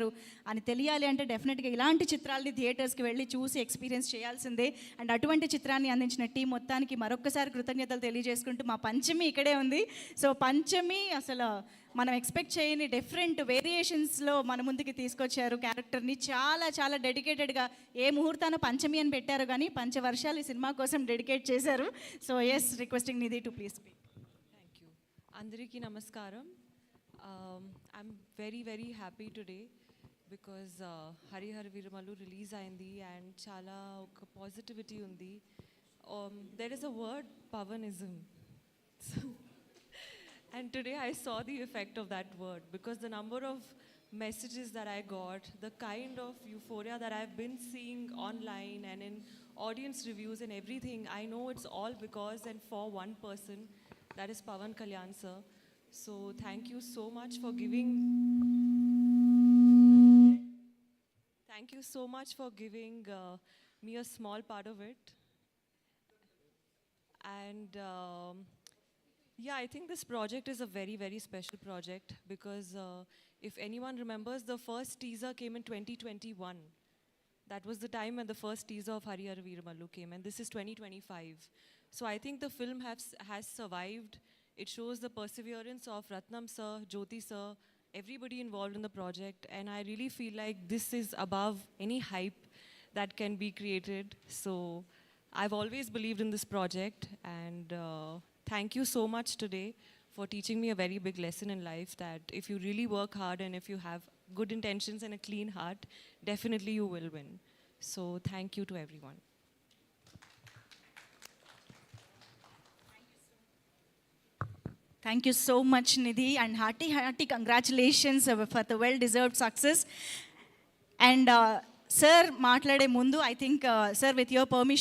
చేస్తున్నారు అని తెలియాలి అంటే డెఫినెట్గా ఇలాంటి చిత్రాలని థియేటర్స్కి వెళ్ళి చూసి ఎక్స్పీరియన్స్ చేయాల్సిందే. అండ్ అటువంటి చిత్రాన్ని అందించిన టీం మొత్తానికి మరొక్కసారి కృతజ్ఞతలు తెలియజేసుకుంటూ మా పంచమి ఇక్కడే ఉంది. సో పంచమి అసలు మనం ఎక్స్పెక్ట్ చేయని డిఫరెంట్ వేరియేషన్స్లో మన ముందుకి తీసుకొచ్చారు క్యారెక్టర్ని చాలా చాలా డెడికేటెడ్గా ఏ ముహూర్తాన పంచమి అని పెట్టారు కానీ పంచవర్షాలు ఈ సినిమా కోసం డెడికేట్ చేశారు. So yes requesting Nidhi to please speak thank you అందరికీ నమస్కారం. I'm very very happy today because Harihara Veeramallu release అయింది అండ్ చాలా ఒక పాజిటివిటీ ఉంది Um, there is a word Pawanism and today I saw the effect of that word because the number of messages that I got, the kind of euphoria that I've been seeing online and in audience reviews and everything, I know it's all because and for one person, that is Pavan Kalyan sir. So thank you so much for giving. Thank you so much for giving uh, me a small part of it. And um, yeah, I think this project is a very, very special project because uh, if anyone remembers, the first teaser came in 2021. That was the time when the first teaser of Harihar Veeramalu came, and this is 2025. So I think the film has, has survived. It shows the perseverance of Ratnam sir, Jyoti sir, everybody involved in the project, and I really feel like this is above any hype that can be created. So I've always believed in this project, and uh, thank you so much today for teaching me a very big lesson in life that if you really work hard and if you have good intentions and a clean heart, definitely you will win. So thank you to everyone. Thank you so much Nidhi and hearty hearty congratulations for the well deserved success and sir మాట్లాడే ముందు I think sir with your permission